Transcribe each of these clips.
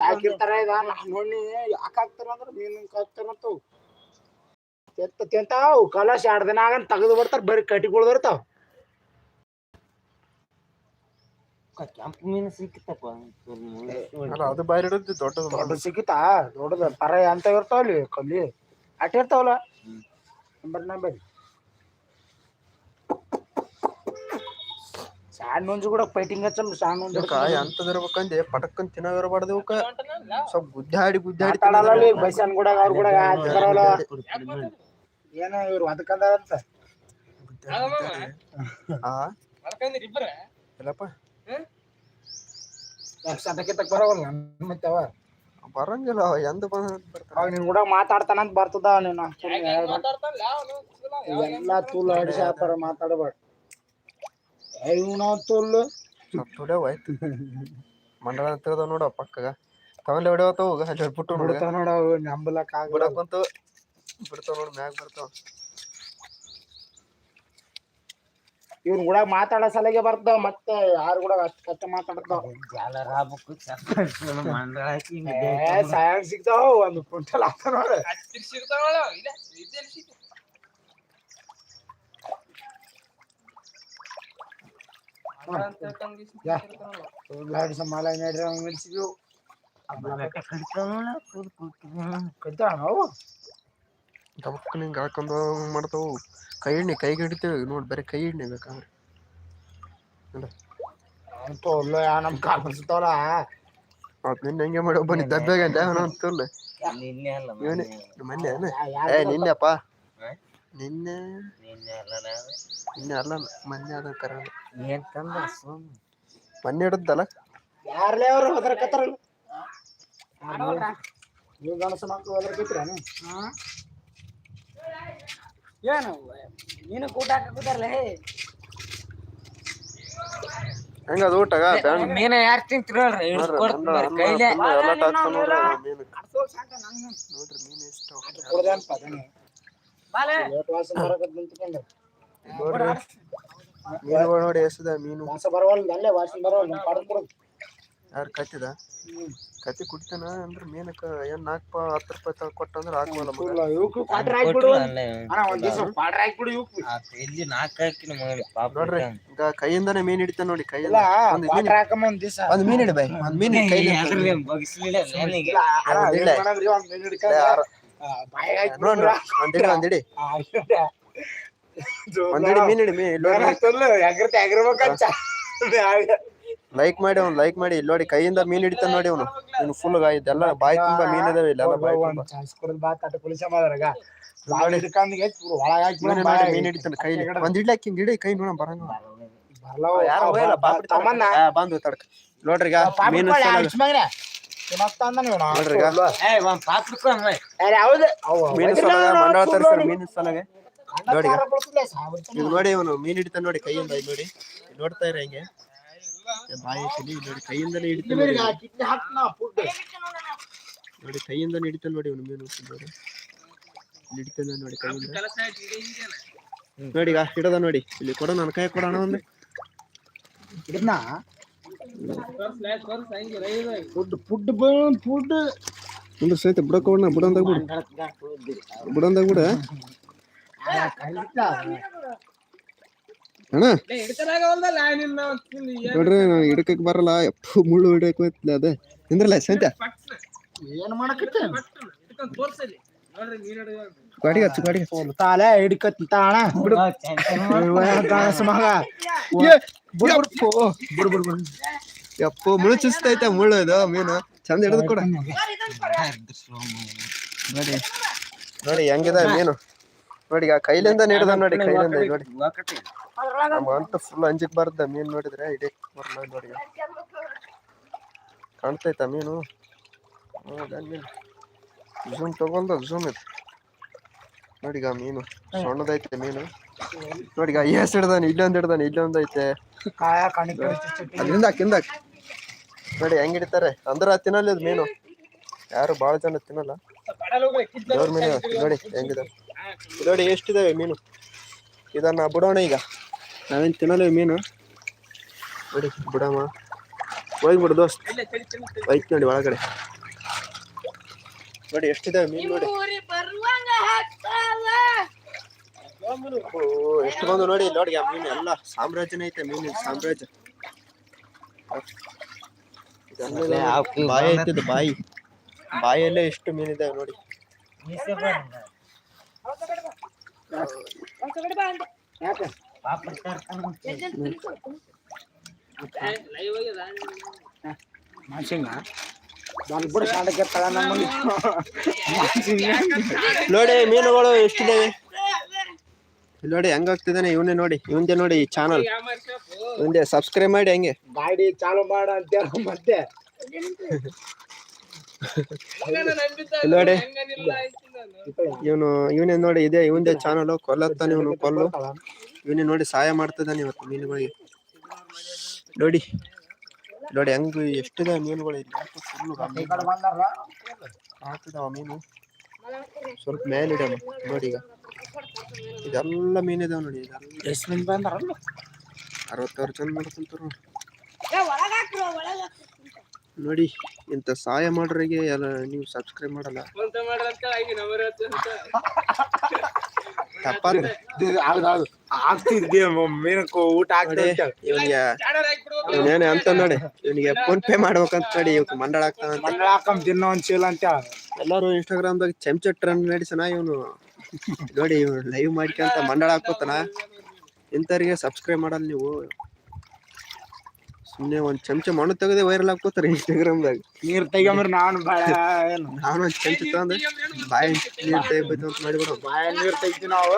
ಹಾಕಿರ್ತಾರ ಇದ? ನೋಡಿ ಯಾಕೆ ಹಾಕ್ತಾರ ಅಂದ್ರ ಮೀನು ತೆತ್ತ ತಿಂತಾವ್ ಕಲಶ ಎರಡ್ ದಿನ ಆಗ ತೆಗೆದು ಬರ್ತಾರ ಬರಿ ಕಟ್ಟಿಗಳು ಬರ್ತಾವ ಕೆಂಪು ಮೀನು ಸಿಕ್ಕಿತಪ್ಪ ಅಲ್ಲ ಅದು ಬಾರಿ ದೊಡ್ಡದು ದೊಡ್ಡ ಸಿಕ್ಕಿತಾ ದೊಡ್ಡದ ಪರ ಅಂತ ಇರ್ತಾವಲ್ಲಿ ಕಲ್ಲಿ. ಅಟ್ಟಿರ್ತಾವಲ್ಲ ನಂಬರ್ ನಂಬರ್. ಸಣ್ಣ ಹುಂಜು ಕೂಡ ಫೈಟಿಂಗ್ ಹಚ್ಚಲ್ಲ ಸಣ್ಣ ಇರಬೇಕು ಇರ್ಬೇಕಂದೆ? ಪಟಕ್ಕನ್ ತಿನ್ನವ್ ಇರಬಾರ್ದು ಇವಕ್ಕ. ಸ್ವಲ್ಪ ಗುದ್ದಾಡಿ ಗುದ್ದಾಡಿ ಮಾತಾಡಲ್ಲ ಬೈಸನ್ ಕೂಡ ಅವ್ರ ಕೂಡ ಬರಲ್ಲ. ಏನೋ ಇವ್ರು ಅದಕ್ಕಂದಾರಂತ ಆ? ಇಲ್ಲಪ್ಪ ಸದಕ್ಕಿಂತ ಬರವಲ್ಲ ಮತ್ತೆ ಅವ? ಬರಂಗಿಲ್ಲ ಅವ ಎಂದ ಬಂದ ಬರ್ತಾನ. ಅವಾಗ ನಿನ್ ಕೂಡ ಮಾತಾಡ್ತಾನಂತ ಬರ್ತದ ನೀನು. ಎಲ್ಲ ತೂಲ ಮಾತಾಡಬಾರ್ದು. ಮಾತಾಡಬೇಡ ಮಂಡಳ ತೆಗ್ದ ನೋಡ ಪಕ್ಕಗ. ತಗೊಂಡೆ ಹೋಗ. ಅಲ್ಲಿ ಬಿಟ್ಟು ನೋಡ. ನಂಬಲಕ್ ಬಂತು ಬಿಡ್ತಾವ ನೋಡ್ ಮ್ಯಾಗ ಬರ್ತಾವ. ಇವ್ನ ಕೂಡ ಮಾತಾಡೋ ಸಲಗೆ ಬರ್ತಾವ ಮತ್ತೆ ಯಾರು ಕೂಡ ಅಷ್ಟು ಕಷ್ಟ ಮಾತಾಡ್ತಾವ. ಜಾಲರ್ ಆಗ್ಬೇಕು ಸಾಯಂಗ್ ಸಿಗ್ತಾವ ಒಂದು ಕುಂಟಲ್ ಆಗ್ತಾವ ನೋಡ. ಹಡಿಸ ಮೆಡ್ಸಿದ್ವು ನಿಂಗೆ ಹಾಕೊಂಡು ಮಾಡ್ತಾವು. ಕೈ ಎಣ್ಣೆ ಕೈಗೆ ಹಿಡಿತೇವೆ ನೋಡಿ ಬರೀ ಕೈ ಎಣ್ಣೆ ಬೇಕಾದ್ರೆ. ಅಂತೂ ಅಲ್ಲ ಯಾ ನಮ್ ಕಾಲ್ ಅದ್ ನಿನ್ನೆ ಹೆಂಗೆ ಮಾಡೋ ಬನ್ನಿ ದಬ್ಬೆಗೆ ಅವನು ನಿನ್ನೆ ಅಲ್ಲ ಮೊನ್ನೆ. ಏ ನಿನ್ನೆಪ್ಪ? ನಿನ್ನೆ ನಿನ್ನೆ ಅಲ್ಲ ನಾನು. ನಿನ್ನೆ ಅಲ್ಲ ಮೊನ್ನೆ ಅದ ಕರ. ಏನ್ ತಂದ ಸೋಮ್ ಮೊನ್ನೆ ಹಿಡಿದ್ದಲ್ಲ? ಯಾರಲೇ ಅವ್ರು ಹೋದ್ರಕತ್ತಾರಲ್ಲ ನೀವು ಗಣಸ ಮಕ್ಕಳು ಹೋದ್ರಕತ್ರೇನು ಏನು? ನೀನು ಕೂಟ ಹಾಕುತ್ತಾರಲ್ಲ ಹೆಂಗ ಅದು ಊಟ ಮೀನ ಯಾರು ತಿಂತೀರ ಹೇಳ್ರಿ ಇಡ್ಸ್ಕೊಡ್ತೀನಿ ಬರ್ರಿ ಕೈಲೇ. ಎಲ್ಲ ಹಾಕ್ತಾನ ನೋಡ್ರಿ ಮೀನು. ನೋಡ್ರಿ ಮೀನು ಎಷ್ಟು ಮೀನುಗಳು ನೋಡಿ ಎಸದ ಮೀನು. ಯಾರು ಕತ್ತಿದ ಕತ್ತಿ ಕುಡಿತಾನ ಅಂದ್ರ ಮೀನಕ್ಕ ಏನ್ ನಾಲ್ಕು ಹತ್ತು ರೂಪಾಯಿ ತಗ ಕೊಟ್ಟಂದ್ರ ಪಾಪ ನೋಡ್ರಿ ಈಗ. ಕೈಯಿಂದಾನೆ ಮೀನ್ ಹಿಡಿತಾನ ನೋಡಿ ಕೈಯಲ್ಲ ಕೈಯಿಂದ ಒಂದ್ ಮೀನ್ ಕ್ವಾಟ್ರ್ ಹಾಕಮ್ಮ ಒಂದ್ ದಿವಸ. ಒಂದ್ ಮೀನ್ ಹಿಡಿ ಬೈ ಒಂದ್ ಮೀನ್ ಹಿಡಿ ಮೀನ್ ಹಿಡಿ ಮೀನ್ ಲೈಕ್ ಮಾಡಿ ಅವ್ನು ಲೈಕ್ ಮಾಡಿ. ಇಲ್ಲೋಡಿ ನೋಡಿ ಕೈಯಿಂದ ಮೀನ್ ಹಿಡಿತಾನ ನೋಡಿ ಅವನು. ಇವ್ನು ಫುಲ್ ಇದೆಲ್ಲ ಬಾಯಿ ತುಂಬಾ ಮೀನ್ ಇದಾವೆ ಇಲ್ಲ ಬಾಯಿ ತುಂಬಾ. ಮೀನ್ ಹಿಡಿತಾನ ಕೈ ಒಂದ್ ಹಾಕಿ ಕೈ ನೋಡ ಬರಂಗ ಯಾರು. ಬಂದು ತಡ್ಕ. ನೋಡ್ರಿ ಈಗ ಮೀನು ನೋಡಿ. ಸಲಗೆ. ನೋಡಿ ಇವನು ಮೀನ್ ಹಿಡಿತಾನೆ ನೋಡಿ ಕೈಯಿಂದ ಇಲ್ಲಿ ನೋಡಿ. ನೋಡ್ತಾ ಇರ ಹಿಂಗೆ. ಬಾಯಿ ನೋಡಿ ಕೈಯಿಂದಲೇ ಹಿಡಿತಾನ ನೋಡಿ ಕೈಯಿಂದ ಹಿಡಿತಾನ ನೋಡಿ ಇವನು ಮೀನು ನೋಡಿ. ಕೈಯಿಂದ ಹಿಡಿತಾನ ನೋಡಿ ಕೈಯಿಂದ. ನೋಡಿ ಹಿಡದ ನೋಡಿ. ಇಲ್ಲಿ ಕೊಡೋ ನನ್ನ ಕೈ ಕೊಡೋಣ ಒಂದು. ಹಿಡ್ದ್ನ? ಫುಡ್ ಫುಡ್ ಬ- ಫುಡ್ ಒಂದು ಸಹಿತ ಬಿಡಕ್ಕೆ ಕೊಡೋಣ ಬಿಡಂದಾಗ ಬಿಡು ಬಿಡಂದಾಗ ಬಿಡ ಆ, ಕಲಿತ. ಅಣ್ಣ ನೋಡ್ರಿ ನಾನು ಹಿಡಕಕ್ ಬರಲ್ಲ ಯಪ್ಪು ಮುಳ್ಳು ಹಿಡಕ್ ಹೋಯ್ತಿಲ್ಲ ಅದೇ ನಿಂದ್ರಲ್ಲ ಸಹಿತ ಏನ್ ಮಾಡಕತ್ತೆ ಗಾಡಿ ಹಚ್ಚು ಗಾಡಿ ಹಚ್ಚು ತಾಲೆ ಹಿಡ್ಕತ್ ತಾಣ ಬಿಡು ಕಾಣಸ್ ಮಗ ಏ, ಬಿಡು, ಬಿಡು, ಪೋ. ಬಿಡು, ಬಿಡು, ಬಿಡು. ಯಪ್ಪು ಮುಳ್ಳು ಚುಸ್ತೈತೆ ಮುಳ್ಳು ಇದು ಮೀನು. ಚಂದ ಹಿಡಿದು ಕೊಡ. ನೋಡಿ. ನೋಡಿ ಹೆಂಗಿದೆ ಮೀನು. ನೋಡಿ ಆ ಕೈಲಿಂದ ಹಿಡ್ದ ನೋಡಿ ಕೈಲಿಂದ ನೋಡಿ. ನಮ್ಗಂತೂ ಫುಲ್ ಅಂಜಿಕ್ ಬರ್ದ ಮೀನ್ ನೋಡಿದ್ರೆ? ಇಡೀ ಬರ್ಲ ನೋಡಿ. ಕಾಣ್ತೈತ ಮೀನು? ಜೂಮ್ ತಗೊಂಡ ಝೂಮ್ ಇದು ನೋಡಿಗ ಮೀನು. ಸಣ್ಣದೈತೆ ಮೀನು. ನೋಡಿ ಈಗ ಎಸ್ ಹಿಡ್ದಾನೆ ಇಲ್ಲೊಂದ್ ಹಿಡ್ದಾನೆ ಇಲ್ಲೊಂದೈತೆ ಅಲ್ಲಿಂದ ಹಿಂದ ನೋಡಿ, ಹೆಂಗ್ ಹಿಡಿತಾರೆ? ಅಂದ್ರ ತಿನ್ನಲ್ಲ ಇದು ಮೀನು. ಯಾರು ಬಹಳ ಜನ ತಿನ್ನಲ್ಲ. ದೇವ್ರ ಮೀನು ನೋಡಿ, ಹೆಂಗಿದೆ. ನೋಡಿ, ಎಷ್ಟಿದಾವೆ ಮೀನು? ಇದನ್ನ ಬಿಡೋಣ ಈಗ. ನಾವೇನ್ ತಿನ್ನಲ್ಲ ಮೀನು? ನೋಡಿ, ಬಿಡಮ್ಮ. ಹೋಗ್ಬಿಡು ದೋಸ್ತ್. ಐತ್ ನೋಡಿ ಒಳಗಡೆ. ನೋಡಿ, ಎಷ್ಟಿದಾವೆ ಮೀನು ನೋಡಿ. ಎಷ್ಟು ಬಂದು ನೋಡಿ ನೋಡಿ ಆ ಮೀನು ಎಲ್ಲ ಸಾಮ್ರಾಜ್ಯನೇ ಐತೆ ಮೀನಿನ ಸಾಮ್ರಾಜ್ಯ. ಬಾಯಿ ಐತಿದ್ ಬಾಯಿ. ಬಾಯಲ್ಲೇ ಎಷ್ಟು ಮೀನಿದಾವೆ ನೋಡಿ. ನೋಡಿ ಮೀನುಗಳು ಎಷ್ಟಿದಾವೆ? ನೋಡಿ ಹೆಂಗ್ ಆಗ್ತಿದ್ದಾನೆ ಇವನೇ ನೋಡಿ ಇವಂದೆ ನೋಡಿ ಈ ಚಾನಲ್ ಇವಂದೆ ಸಬ್ಸ್ಕ್ರೈಬ್ ಮಾಡಿ ಹೆಂಗೆ. ಗಾಡಿ ಚಾಲು ಮಾಡ ಅಂತ ಮತ್ತೆ? ಇಲ್ಲಿ ನೋಡಿ ಇವನು ಇವನೇ ನೋಡಿ ಇದೆ ಇವಂದೆ ಚಾನಲ್ ಕೊಲ್ಲತ್ತಾನೆ ಇವನು ಕೊಲ್ಲು. ಇವನೇ ನೋಡಿ ಸಹಾಯ ಮಾಡ್ತಿದ್ದಾನೆ ಇವತ್ತು ಮೀನುಗಳಿಗೆ. ನೋಡಿ ನೋಡಿ ಹೆಂಗ್ ಎಷ್ಟಿದೆ ಮೀನುಗಳು ಇಲ್ಲಿ. ಮೀನು. ಸ್ವಲ್ಪ ಮೇಲೆ ಇಡಮ್ಮ ನೋಡಿ ಈಗ. ಇದೆಲ್ಲ ಮೀನಿದಾವ ನೋಡಿ ಎಷ್ಟು ಮಂದಿ ಬಂದಾರಲ್ಲ? ಅರವತ್ತಾರು ಜನ ನೋಡ್ಕೊಂತಾರ ನೋಡಿ ಇಂಥ ಸಹಾಯ ಮಾಡ್ರಿಗೆ ಎಲ್ಲ ನೀವು ಸಬ್ಸ್ಕ್ರೈಬ್ ಮಾಡಲ್ಲ. ತಪ್ಪಾದ್ರೆ. ಹೌದೌದು ಆಗ್ತಿದ್ದೆ ಮೀನಕ್ಕೂ ಊಟ ನೋಡಿ ಆಗ್ತದೆ ಇವನಿಗೆ ಇವನೇನೆ ಅಂತ ನೋಡಿ ಇವನಿಗೆ ಫೋನ್ ಪೇ ಮಾಡ್ಬೇಕಂತ ನೋಡಿ ಮಂಡಳ ಆಗ್ತಾನಂತ. ಎಲ್ಲಾರು ಇನ್ಸ್ಟಾಗ್ರಾಮ್ ದಿನ ಒಂದ್ ಚೀಲ ಅಂತ. ಎಲ್ಲರೂ ಇನ್ಸ್ಟಾಗ್ರಾಮ್ದಾಗ ಚಮಚ ಟ್ರೆಂಡ್ ನಡೆಸನ ಇವನು? ನೋಡಿ ಲೈವ್ ಮಾಡ್ಕೊಂತ ಮಂಡಳ ಹಾಕೋತನ ಇಂಥವ್ರಿಗೆ ಸಬ್ಸ್ಕ್ರೈಬ್ ಮಾಡಲ್ಲ ನೀವು. ಸುಮ್ಮನೆ ಒಂದ್ ಚಮಚ ಮಣ್ಣು ತೆಗೆದೆ ವೈರಲ್ ಹಾಕೋತಾರೆ ಇನ್ಸ್ಟಾಗ್ರಾಮ್ದಾಗ ನೀರ್ ತೆಗಿಯಮ್ರಿ ನಾನು ಬಾಳ ಏನು? ನಾನು ಒಂದ್ ಚಮಚ ತಗೊಂಡು. ಬಾಯಿ ನೀರ್ ತೆಗಿಬೇಕು ಅಂತ ಮಾಡಿಬಿಡು. ಬಾಯಿ ನೀರ್ ತೆಗಿತೀವಿ ನಾವು.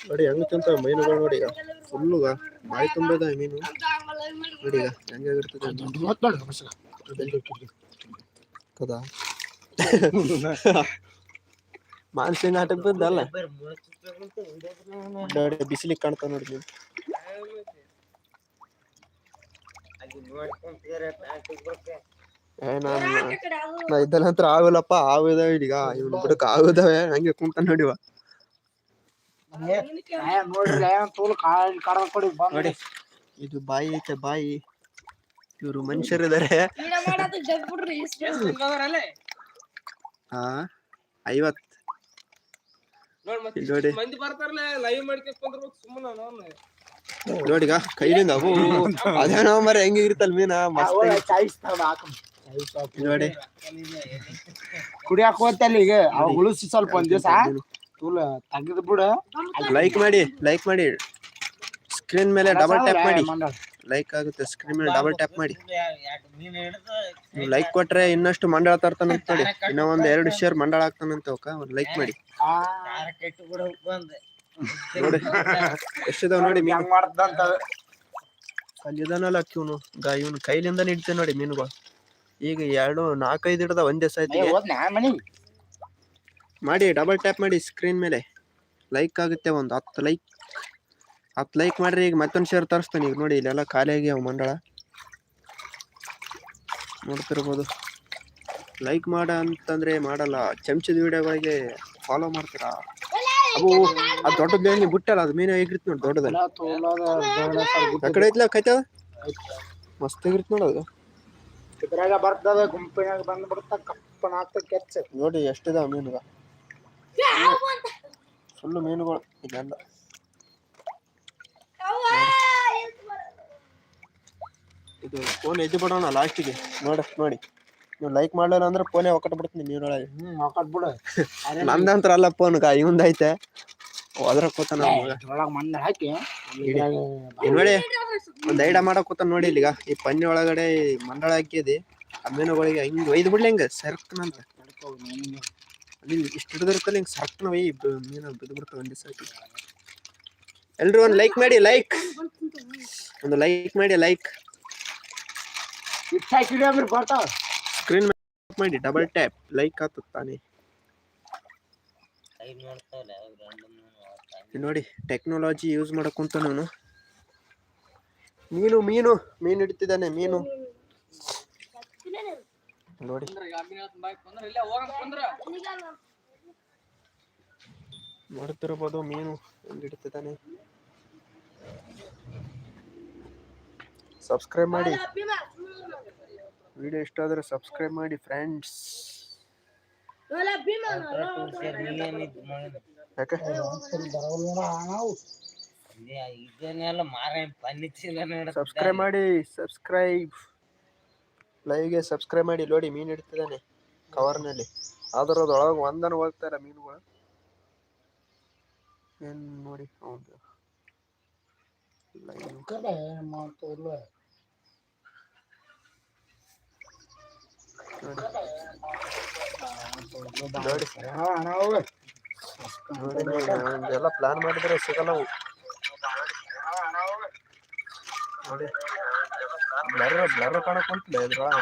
ನೋಡಿ ಹೆಂಗ್ ಚಂತ ಮೀನುಗಳು ನೋಡಿ ಈಗ. ಫುಲ್ಲುಗ ಬಾಯಿ ತುಂಬದ ಮೀನು. ನೋಡಿ ಈಗ ಹೆಂಗಾಗಿರ್ತದೆ ಅಂತ. ಮಾನಸಿಕ ನಾಟಕ ಬಿದ್ದಲ್ಲ ನೋಡಿ ಬಿಸಿಲಿಗೆ ಕಾಣ್ತಾವ ನೋಡಿ ನೀವು ನಾ ಇದ್ದಲ್ಲ ನಂತರ ಆವಿಲ್ಲಪ್ಪ ಆವು ಇದಾವೆ ಈಗ ಇವ್ನು ಬಿಡಕ್ ಆವು ಇದಾವೆ ಹಂಗೆ ಕುಂತ ನೋಡಿವ ನೋಡಿ. ಇದು ಬಾಯಿ ಐತೆ ಬಾಯಿ. ಇವರು ಮನುಷ್ಯರಿದ್ದಾರೆ ಹಾ ಐವತ್ ನೋಡಿ ಮಂದಿ ಬರ್ತಾರಲ್ಲ ಲೈವ್ ಮಾಡ್ಕೊಂಡ್ ಕುಂದ್ರಬೇಕು ಸುಮ್ಮನೆ ನಾನು ನೋಡಿಗ ಕೈಲಿಂದ ಅವು ಅದೇನೋ ಮರ ಹೆಂಗ ಇರ್ತಲ್ ಮೀನ? ನೋಡಿ. ಕುಡಿಯಾಕ ಹೋತಲ್ಲ ಈಗ. ಅವ ಉಳಿಸಿ ಸ್ವಲ್ಪ ಒಂದ್ ದಿವಸ. ತೂಲ ತೆಗೆದ್ ಬಿಡ. ಲೈಕ್ ಮಾಡಿ ಲೈಕ್ ಮಾಡಿ. ಸ್ಕ್ರೀನ್ ಮೇಲೆ ಡಬಲ್ ಟ್ಯಾಪ್ ಮಾಡಿ. ಲೈಕ್ ಆಗುತ್ತೆ ಸ್ಕ್ರೀನ್ ಮೇಲೆ ಡಬಲ್ ಟ್ಯಾಪ್ ಮಾಡಿ. ನೀವು ಲೈಕ್ ಕೊಟ್ರೆ ಇನ್ನಷ್ಟು ಮಂಡಳ ತರ್ತಾನಂತ ನೋಡಿ ಇನ್ನ ಒಂದು ಎರಡು ಶೇರ್ ಮಂಡಳ ಆಗ್ತಾನಂತ ಅವಕ್ಕ ಒಂದು ಲೈಕ್ ಮಾಡಿ. ನೋಡಿ. ಎಷ್ಟಿದಾವ್ ನೋಡಿ ಮೀನು. ಅಲ್ಲಿದಾನಲ್ಲ ಅಲ್ಲಿ ಇದಾನಲ್ಲ ಇವನು ಇವನು ಕೈಲಿಂದ ಹಿಡಿತೆ ನೋಡಿ ಮೀನುಗಳು. ಈಗ ಎರಡು ನಾಲ್ಕೈದು ಹಿಡ್ದ ಒಂದೇ ಸೈತಿ ಮಾಡಿ ಡಬಲ್ ಟ್ಯಾಪ್ ಮಾಡಿ ಸ್ಕ್ರೀನ್ ಮೇಲೆ. ಲೈಕ್ ಆಗುತ್ತೆ ಒಂದು ಹತ್ತು ಲೈಕ್ ಹತ್ತು ಲೈಕ್ ಮಾಡ್ರಿ ಈಗ ಮತ್ತೊಂದು ಶೇರ್ ತರಿಸ್ತಾನೆ. ಈಗ ನೋಡಿ ಇಲ್ಲೆಲ್ಲ ಖಾಲಿ ಆಗ್ಯಾವ ಮಂಡಳ. ನೋಡ್ತಿರ್ಬೋದು. ಲೈಕ್ ಮಾಡ ಅಂತಂದ್ರೆ ಮಾಡಲ್ಲ. ಚಮಚದ ವಿಡಿಯೋಗಳಿಗೆ ಫಾಲೋ ಮಾಡ್ತೀರಾ? ಅವು ಅದು ದೊಡ್ಡದು ನೀವು ಬಿಟ್ಟಲ್ಲ? ಅದು ಮೀನು ಹೇಗಿರ್ತ ನೋಡಿ ದೊಡ್ಡದಲ್ಲ ದೊಡ್ಡ ಆ ಕಡೆ ಐತ್ಲ ಕೈತದ ಮಸ್ತ್ ಆಗಿರ್ತ ನೋಡೋದು ಇದ್ರಾಗ ಬರ್ತದ ಗುಂಪಿನಾಗ ಕಪ್ಪನ ಆಗ್ತ ಕೆಚ್ಚ. ನೋಡಿ ಎಷ್ಟಿದಾವ ಮೀನುಗ. ಫುಲ್ಲು ಮೀನುಗಳು ಇದೆಲ್ಲ. ಇದು ಫೋನ್ ಎದ್ದು ಬಿಡೋಣ ಲಾಸ್ಟಿಗೆ ನೋಡ ನೋಡಿ. ನೀವು ಲೈಕ್ ಮಾಡಲಿಲ್ಲ ಅಂದ್ರೆ ಫೋನೇ ಒಕ್ಕಟ್ ಬಿಡ್ತೀನಿ ನೀರೊಳಗೆ ಹ್ಮ್ ಬಿಡು ನಂದಂತ್ರ ಅಲ್ಲ ಫೋನ್ ಕಾ ಇವಂದೈತೆ. ಅದ್ರ ಕೂತ ಮಣ್ಣ್ ಹಾಕಿ. ನೋಡಿ. ಒಂದ್ ಐಡ ಮಾಡಕ್ ಕೂತ ನೋಡಿ ಇಲ್ಲಿಗ ಈ ಪನ್ನಿ ಒಳಗಡೆ ಮಂಡಳ ಹಾಕಿದಿ ಆ ಮೀನುಗಳಿಗೆ ಹಿಂಗ್ ಒಯ್ದು ಬಿಡ್ಲಿ ಹಿಂಗ ಸರ್ಕನಂತ ಅಲ್ಲಿ ಇಷ್ಟು ಹಿಡಿದಿರ್ತಲ್ಲ ಹಿಂಗ್ ಸರ್ಕನ ಒಯ್ ಮೀನು ಬಿದ್ದು ಬಿಡ್ತಾವ ಒಂದೇ ಸಾಕಿ ಎಲ್ರು ಒಂದ್ ಲೈಕ್ ಮಾಡಿ ಲೈಕ್ ಒಂದು ಲೈಕ್ ಮಾಡಿ ಲೈಕ್ ಇಟ್ಟ ಹಾಕಿದ್ರೆ ಬರ್ತಾವ ಸ್ಕ್ರೀನ್ ಮಾಡಿ ಡಬಲ್ ಟ್ಯಾಪ್ ಲೈಕ್ ಆಗ್ತದ ತಾನೇ. ಕೈ ನೋಡ್ತಾವಲ್ಲ ಗಂಡು ಮೀನು ನೋಡಿ ಟೆಕ್ನಾಲಜಿ ಯೂಸ್ ಮಾಡಕ್ಕಂತ ನಾನು. ಮೀನು ಮೀನು ಮೀನು ಹಿಡಿತಿದ್ದಾನೆ ಮೀನು. ನೋಡಿ. ಬಂದ್ರ ಇಲ್ಲ ಹೋಗಂತ ಬಂದ್ರ ನೋಡ್ತಿರ್ಬೋದು ಮೀನು ಹಿಡಿತಿದ್ದಾನೆ. ಸಬ್ಸ್ಕ್ರೈಬ್ ಮಾಡಿ. ವಿಡಿಯೋ ಇಷ್ಟ ಆದರೆ ಸಬ್ಸ್ಕ್ರೈಬ್ ಮಾಡಿ ಫ್ರೆಂಡ್ಸ್ ಯಾಕೆ? ಇದನ್ನೆಲ್ಲ ಮಾರ ಸಬ್ಸ್ಕ್ರೈಬ್ ಮಾಡಿ ಸಬ್ಸ್ಕ್ರೈಬ್ ಲೈವ್ಗೆ ಸಬ್ಸ್ಕ್ರೈಬ್ ಮಾಡಿ. ನೋಡಿ ಮೀನು ಇಡ್ತಿದ್ದಾನೆ ಕವರ್ನಲ್ಲಿ ಆದ್ರೆ ಅದ್ರೊಳಗೆ ಒಂದನ್ನು ಹೋಗ್ತಾರ ಮೀನುಗಳು. ಏನು ನೋಡಿ ಹೌದು. ಲೈವ್ ಕಡೆ ಮಾಡ್ತಿಲ್ಲ ಎಲ್ಲ ಪ್ಲಾನ್ ಮಾಡಿದ್ರೆ ಸಿಗಲ್ಲ ಅವು ನೋಡಿ. ಬ್ಲರ್ ಬ್ಲರ್ ಕಾಣಕ್ ಕುಂತಿಲ್ಲ ಇದ್ರೊಳಗ.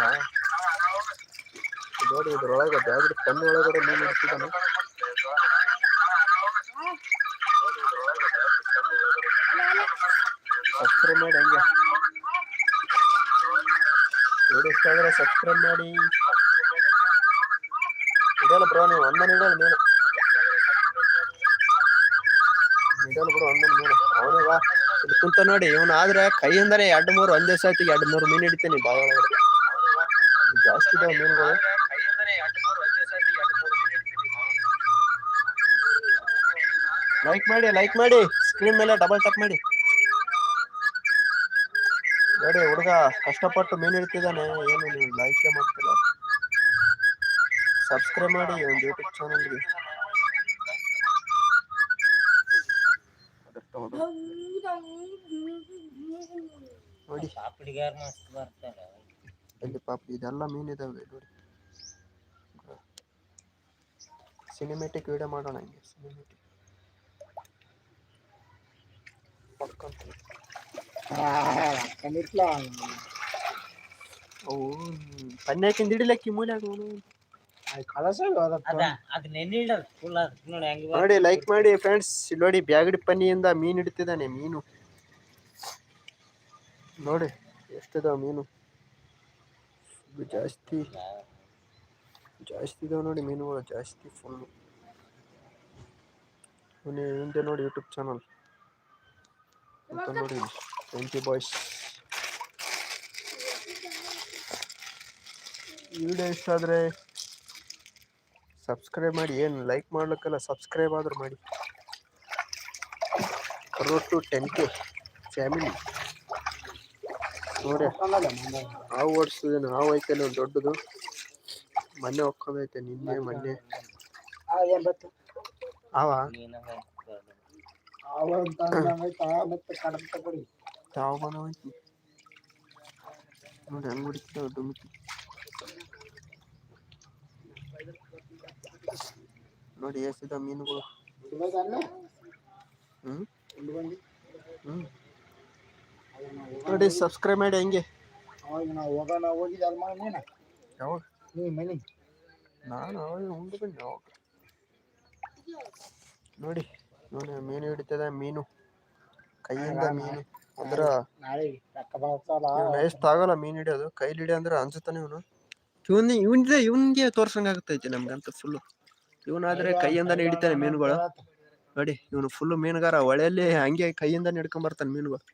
ನೋಡಿ ಇದ್ರೊಳಗೆ ಬ್ಯಾಗ್ ಕಣ್ಣು ಒಳಗಡೆ ಮೀನು ಇಡ್ತಿದ್ದಾನೆ ಸಬ್ಸ್ಕ್ರೈಬ್ ಮಾಡಿ. ಇಡಲ್ಲ ಬ್ರೋ ನೀವು ಒಂದನ್ನು ಇಡಲ್ಲ ನೀನು. ಇಡಲ್ಲ ಬಿಡು ಒಂದೊಂದು ಅವನೇ ಬಾ. ಇಲ್ಲಿ ಕುಂತ ನೋಡಿ, ಇವನು ಆದ್ರೆ ಕೈಯಿಂದನೇ ಎರಡು ಮೂರು, ಒಂದೇ ಸತಿ ಎರಡು ಮೂರು ಮೀನು ಹಿಡಿತೇನೆ ಬಾಳ ಒಳಗಡೆ. ಜಾಸ್ತಿ ಇದಾವೆ ಮೀನುಗಳು. ಲೈಕ್ ಮಾಡಿ ಲೈಕ್ ಮಾಡಿ. ಸ್ಕ್ರೀನ್ ಮೇಲೆ ಡಬಲ್ ಟ್ಯಾಪ್ ಮಾಡಿ. ನೋಡಿ ಹುಡುಗ ಕಷ್ಟಪಟ್ಟು ಮೀನು ಇಡ್ತಿದ್ದಾನೆ ಏನು ನೀವು ಲೈಕ್ ಮಾಡ್ತಿಲ್ಲ ಸಬ್ಸ್ಕ್ರೈಬ್ ಮಾಡಿ ಒಂದು ಯೂಟ್ಯೂಬ್ ಚಾನಲ್ಗೆ ನೋಡಿ. ಇಲ್ಲಿ ಪಾಪ ಇದೆಲ್ಲ ಮೀನಿದಾವೆ ನೋಡಿ. ಸಿನಿಮೆಟಿಕ್ ವಿಡಿಯೋ ಮಾಡೋಣ ಹಂಗೆ ಸಿನಿಮೆಟಿಕ್ ಕಂಡಿಟ್ಲ ಅವು ಪನ್ಯಾಕಿಂದ ಹಿಡಿಲಕ್ಕಿ ಮೂಲೆ ಆಗೋನು ಕಳಸ ಅದ ಅದ್ ನೆನ್ನೆ ಇಡೋದು ಫುಲ್ ಅದ. ನೋಡಿ ಹೆಂಗ್ ನೋಡಿ ಲೈಕ್ ಮಾಡಿ ಫ್ರೆಂಡ್ಸ್ ನೋಡಿ ಬ್ಯಾಗಡಿ ಪನ್ನಿಯಿಂದ ಮೀನು ಹಿಡಿತಿದ್ದಾನೆ ಮೀನು. ನೋಡಿ ಎಷ್ಟಿದಾವ ಮೀನು? ಜಾಸ್ತಿ. ಜಾಸ್ತಿ ಇದಾವೆ ನೋಡಿ ಮೀನುಗಳು ಜಾಸ್ತಿ ಫುಲ್ಲು ಹಿಂದೆ ನೋಡಿ ಯೂಟ್ಯೂಬ್ ಚಾನಲ್ ಅಂತ ನೋಡಿ ಟ್ವೆಂಟಿ ಬಾಯ್ಸ್ ವಿಡಿಯೋ ಇಷ್ಟ ಆದರೆ ಸಬ್ಸ್ಕ್ರೈಬ್ ಮಾಡಿ. ಏನು ಲೈಕ್ ಮಾಡ್ಲಿಕ್ಕಲ್ಲ ಸಬ್ಸ್ಕ್ರೈಬ್ ಆದರೂ ಮಾಡಿ. Road to ten K family ನೋಡಿ ಹಾವು ಓಡಿಸಿದೇನು ಹಾವು ಐತೆ ಒಂದು ದೊಡ್ಡದು. ಮೊನ್ನೆ ಹೊಕ್ಕೋದೈತೆ ನಿನ್ನೆ ಮೊನ್ನೆ. ಹಾವ ಯಾವ ಬಂದವೈತಿ ನೋಡಿ ಹಂಗೆ ಹೊಡಿತಾವ ಡುಮ್ಕಿ ನೋಡಿ ಎಷ್ಟಿದ ಮೀನುಗಳು. ಹ್ಮ್? ಹ್ಮ್. ನೋಡಿ ಸಬ್ಸ್ಕ್ರೈಬ್ ಮಾಡಿ ಹಂಗೆ. ಯಾವಾಗ? ನಾನು ಅವಾಗ ಉಂಡು ಬಂದೆ ಅವಾಗ. ನೋಡಿ ನೋಡಿ ಮೀನು ಹಿಡಿತದ, ಮೀನು. ಕೈಯಿಂದ ಮೀನು. ಅಂದ್ರ ಎಷ್ಟು ಆಗಲ್ಲ ಮೀನ್ ಹಿಡಿಯೋದು ಕೈಲಿ ಹಿಡಿಯ ಅಂದ್ರೆ ಅನ್ಸುತ್ತಾನೆ ಇವನು. ಇವನ್ ಇವನ್ಗೆ ಇವನ್ಗೆ ತೋರ್ಸಂಗಾಗತ್ತೈತಿ ನಮ್ಗಂತ ಫುಲ್ ಇವನಾದ್ರೆ ಕೈಯಿಂದಾನೆ ಹಿಡಿತಾನೆ ಮೀನುಗಳು. ನೋಡಿ ಇವನು ಫುಲ್ ಮೀನುಗಾರ ಹೊಳೆಯಲ್ಲಿ ಹಂಗೆ ಕೈಯಿಂದ ಹಿಡ್ಕೊಂಡ್ ಬರ್ತಾನೆ ಮೀನುಗಳು.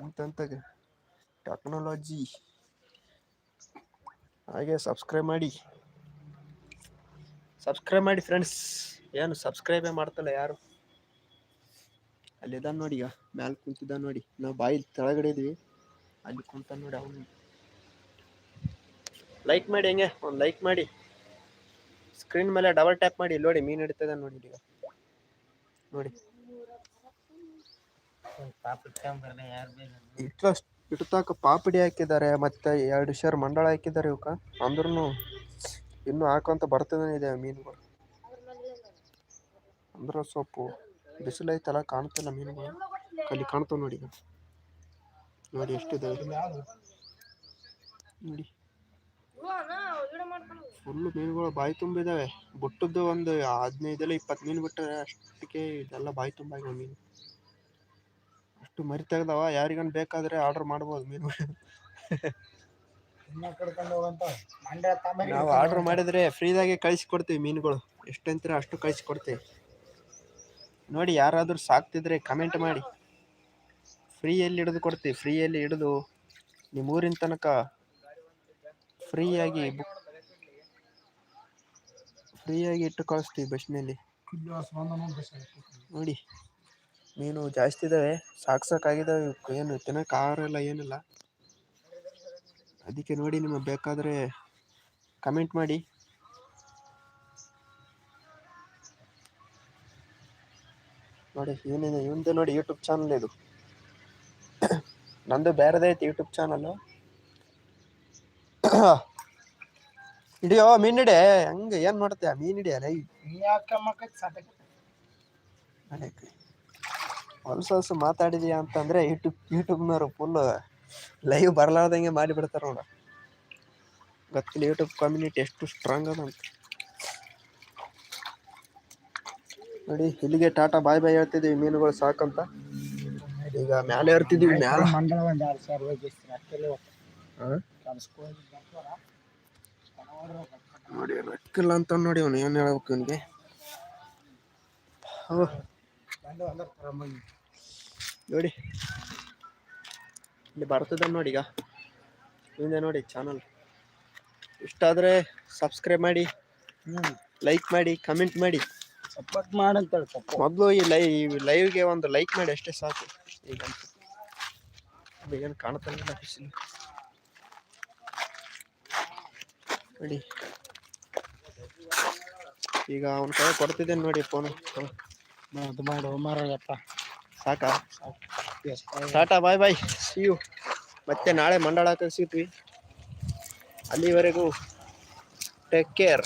ಅಂತಂತ ಟೆಕ್ನಾಲಜಿ ಹಾಗೆ ಸಬ್ಸ್ಕ್ರೈಬ್ ಮಾಡಿ. ಸಬ್ಸ್ಕ್ರೈಬ್ ಮಾಡಿ ಫ್ರೆಂಡ್ಸ್ ಏನು ಸಬ್ಸ್ಕ್ರೈಬೇ ಮಾಡ್ತಲ್ಲ ಯಾರು? ಅಲ್ಲಿದ್ದಾನ ನೋಡಿ ಈಗ ಮ್ಯಾಲ ಕುಂತಿದ್ದ ನೋಡಿ. ನಾವು ಬಾಯಿ ಕೆಳಗಡೆ ಇದೀವಿ. ಅಲ್ಲಿ ಕುಂತ ನೋಡಿ ಅವನು. ಲೈಕ್ ಮಾಡಿ ಹೆಂಗೆ? ಒಂದು ಲೈಕ್ ಮಾಡಿ. ಸ್ಕ್ರೀನ್ ಮೇಲೆ ಡಬಲ್ ಟ್ಯಾಪ್ ಮಾಡಿ. ನೋಡಿ ಮೀನು ಹಿಡಿತದ ನೋಡಿ ಈಗ. ನೋಡಿ. ಪಾಪ ಇಟ್ಕೊಂಬರ್ಲಿ ಯಾರು ಬೇಕು ಇಟ್ಲ ಇಟ್ಟಾಕ ಪಾಪಡಿ ಹಾಕಿದ್ದಾರೆ ಮತ್ತೆ ಎರಡು ಶೇರ್ ಮಂಡಳ ಹಾಕಿದ್ದಾರೆ ಇವಕ್ಕ. ಅಂದ್ರೂ ಇನ್ನು ಹಾಕೋಂತ ಬರ್ತದೇ ಇದೆ ಮೀನುಗಳು. ಅಂದ್ರೆ ಸ್ವಲ್ಪ ಬಿಸಿಲು ಐತಲ್ಲ ಕಾಣ್ತಿಲ್ಲ ಮೀನುಗಳು ಅಲ್ಲಿ ಕಾಣ್ತಾವ ನೋಡಿ ನೋಡಿ ಎಷ್ಟಿದೆ ನೋಡಿ. ಫುಲ್ಲು ಮೀನುಗಳು ಬಾಯಿ ತುಂಬಿದಾವೆ. ಬುಟ್ಟದ್ದು ಒಂದು ಹದಿನೈದಲ್ಲ ಇಪ್ಪತ್ತು ಮೀನು ಬಿಟ್ಟರೆ ಅಷ್ಟಕ್ಕೆ ಇದೆಲ್ಲ ಬಾಯಿ ತುಂಬಾಗಿವೆ ಮೀನು. ಅಷ್ಟು ಮರಿ ತೆಗ್ದಾವ ಯಾರಿಗನ್ ಬೇಕಾದ್ರೆ ಆರ್ಡರ್ ಮಾಡ್ಬೋದು ಮೀನು ನಾವು ಆರ್ಡರ್ ಮಾಡಿದ್ರೆ ಫ್ರೀದಾಗೆ ಕಳಿಸಿ ಕೊಡ್ತೀವಿ ಮೀನುಗಳು. ಎಷ್ಟಂತೀರ ಅಷ್ಟು ಕಳಿಸಿ ಕೊಡ್ತೀವಿ. ನೋಡಿ, ಯಾರಾದರೂ ಸಾಕ್ತಿದ್ರೆ ಕಮೆಂಟ್ ಮಾಡಿ. ಫ್ರೀಯಲ್ಲಿ ಹಿಡಿದು ಕೊಡ್ತೀವಿ ಫ್ರೀಯಲ್ಲಿ ಹಿಡಿದು ನಿಮ್ಮ ಊರಿನ ತನಕ ಫ್ರೀಯಾಗಿ ಬುಕ್ ಫ್ರೀಯಾಗಿ ಇಟ್ಟು ಕಳಿಸ್ತೀವಿ ಬಸ್ನಲ್ಲಿ ನೋಡಿ, ಮೀನು ಜಾಸ್ತಿ ಇದ್ದಾವೆ ಸಾಕು ಸಾಕಾಗಿದ್ದಾವೆ ಏನು ತಿನ್ನೋಕೆ ಆಹಾರ ಏನಿಲ್ಲ. ಅದಕ್ಕೆ ನೋಡಿ, ನಿಮಗೆ ಬೇಕಾದರೆ ಕಮೆಂಟ್ ಮಾಡಿ. ನೋಡಿ ಏನಿದೆ ಇವಂದು ನೋಡಿ ಯೂಟ್ಯೂಬ್ ಚಾನಲ್ ಇದು. ನಂದು ಬೇರೆದೇ ಐತಿ ಯೂಟ್ಯೂಬ್ ಚಾನಲ್ ಹಿಡಿಯೋ, ಮೀನ್ ಹಿಡಿ ಹಂಗೆ ಏನ್ ಮಾಡ್ತೀಯ? ಮೀನ್ ಹಿಡಿಯ ಹೊಲಸ ಹೊಲ್ಸ ಮಾತಾಡಿದೀಯ ಅಂತಂದ್ರೆ ಯೂಟ್ಯೂಬ್ ಯೂಟ್ಯೂಬ್ನವ್ರು ಫುಲ್ ಲೈವ್ ಬರ್ಲಾರ್ದಂಗೆ ಮಾಡಿ ಬಿಡ್ತಾರ ನೋಡ. ಗೊತ್ತಿಲ್ಲ ಯೂಟ್ಯೂಬ್ ಕಮ್ಯುನಿಟಿ ಎಷ್ಟು ಸ್ಟ್ರಾಂಗ್ ಅದ ಅಂತ ನೋಡಿ ಇಲ್ಲಿಗೆ ಟಾಟಾ ಬಾಯ್ ಬಾಯ್ ಹೇಳ್ತಿದೀವಿ ಮೀನುಗಳು ಸಾಕಂತ. ಈಗ ಮ್ಯಾಲೆ ಇರ್ತಿದೀವಿ ಮ್ಯಾಲ. ನೋಡಿ ರೊಕ್ಕಿಲ್ಲ ಅಂತ ನೋಡಿ ಅವನು ಏನ್ ಹೇಳ್ಬೇಕು ಇವನಿಗೆ? ನೋಡಿ. ಇಲ್ಲಿ ಬರ್ತದ ನೋಡಿ ಈಗ. ಹಿಂದೆ ನೋಡಿ ಚಾನಲ್. ಇಷ್ಟ ಆದ್ರೆ ಸಬ್ಸ್ಕ್ರೈಬ್ ಮಾಡಿ ಲೈಕ್ ಮಾಡಿ ಕಮೆಂಟ್ ಮಾಡಿ. ಸಪೋರ್ಟ್ ಅಂತ ಸಪೋರ್ಟ್. ಮೊದಲು ಈ ಲೈ ಲೈವ್ಗೆ ಒಂದು ಲೈಕ್ ಮಾಡಿ ಅಷ್ಟೇ ಸಾಕು. ಈಗ ಏನು ಕಾಣ್ತಾನಿಲ್ಲ ಬಿಸಿಲು ನೋಡಿ. ಈಗ ಅವನ ಕೈ ಕೊಡ್ತಿದ್ದೇನೆ ನೋಡಿ ಫೋನ್ ಅದು ಮಾಡು ಮಾರಯ್ಯಪ್ಪ ಸಾಕಾ? Tata bye bye see you ಮತ್ತೆ ನಾಳೆ ಮಂಡಳ ಸಿಗ್ತೀವಿ ಅಲ್ಲಿವರೆಗೂ ಟೇಕ್ ಕೇರ್